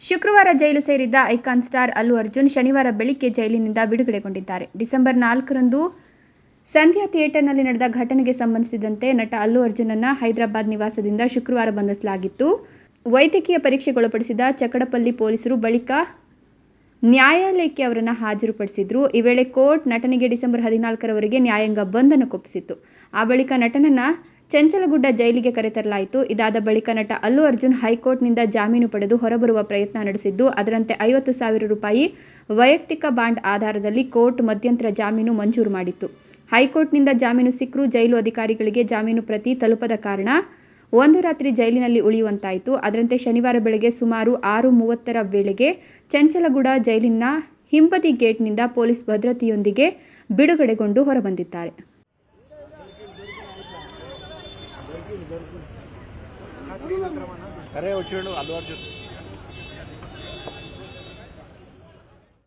ಶುಕ್ರವಾರ ಜೈಲು ಸೇರಿದ್ದ icon star Allu Arjun ಶನಿವಾರ ಬೆಳಿಗ್ಗೆ ಜೈಲಿನಿಂದ ಬಿಡುಗಡೆಗೊಂಡಿದ್ದಾರೆ. ಡಿಸೆಂಬರ್ ನಾಲ್ಕರಂದು ಸಂಧ್ಯಾ ಥಿಯೇಟರ್ನಲ್ಲಿ ನಡೆದ ಘಟನೆಗೆ ಸಂಬಂಧಿಸಿದಂತೆ ನಟ ಅಲ್ಲು ಅರ್ಜುನನ್ನು ಹೈದರಾಬಾದ್ ನಿವಾಸದಿಂದ ಶುಕ್ರವಾರ ಬಂಧಿಸಲಾಗಿತ್ತು. ವೈದ್ಯಕೀಯ ಪರೀಕ್ಷೆಗೊಳಪಡಿಸಿದ ಚಕಡಪಲ್ಲಿ ಪೊಲೀಸರು ಬಳಿಕ ನ್ಯಾಯಾಲಯಕ್ಕೆ ಅವರನ್ನು ಹಾಜರುಪಡಿಸಿದ್ರು. ಈ ವೇಳೆ ಕೋರ್ಟ್ ನಟನಿಗೆ ಡಿಸೆಂಬರ್ ಹದಿನಾಲ್ಕರವರೆಗೆ ನ್ಯಾಯಾಂಗ ಬಂಧನ ಕೊಪ್ಪಿಸಿತ್ತು. ಆ ಬಳಿಕ ನಟನನ್ನ ಚಂಚಲಗುಡ್ಡ ಜೈಲಿಗೆ ಕರೆತರಲಾಯಿತು. ಇದಾದ ಬಳಿಕ ನಟ ಅಲ್ಲು ಅರ್ಜುನ್ ಹೈಕೋರ್ಟ್ನಿಂದ ಜಾಮೀನು ಪಡೆದು ಹೊರಬರುವ ಪ್ರಯತ್ನ ನಡೆಸಿದ್ದು, ಅದರಂತೆ ಐವತ್ತು ಸಾವಿರ ರೂಪಾಯಿ ವೈಯಕ್ತಿಕ ಬಾಂಡ್ ಆಧಾರದಲ್ಲಿ ಕೋರ್ಟ್ ಮಧ್ಯಂತರ ಜಾಮೀನು ಮಂಜೂರು ಮಾಡಿತ್ತು. ಹೈಕೋರ್ಟ್ನಿಂದ ಜಾಮೀನು ಸಿಕ್ಕರೂ ಜೈಲು ಅಧಿಕಾರಿಗಳಿಗೆ ಜಾಮೀನು ಪ್ರತಿ ತಲುಪದ ಕಾರಣ ಒಂದು ರಾತ್ರಿ ಜೈಲಿನಲ್ಲಿ ಉಳಿಯುವಂತಾಯಿತು. ಅದರಂತೆ ಶನಿವಾರ ಬೆಳಗ್ಗೆ ಸುಮಾರು ಆರು ಮೂವತ್ತರ ವೇಳೆಗೆ ಚಂಚಲಗುಡ ಜೈಲಿನ ಹಿಂಬದಿ ಗೇಟ್ನಿಂದ ಪೊಲೀಸ್ ಭದ್ರತೆಯೊಂದಿಗೆ ಬಿಡುಗಡೆಗೊಂಡು ಹೊರಬಂದಿದ್ದಾರೆ.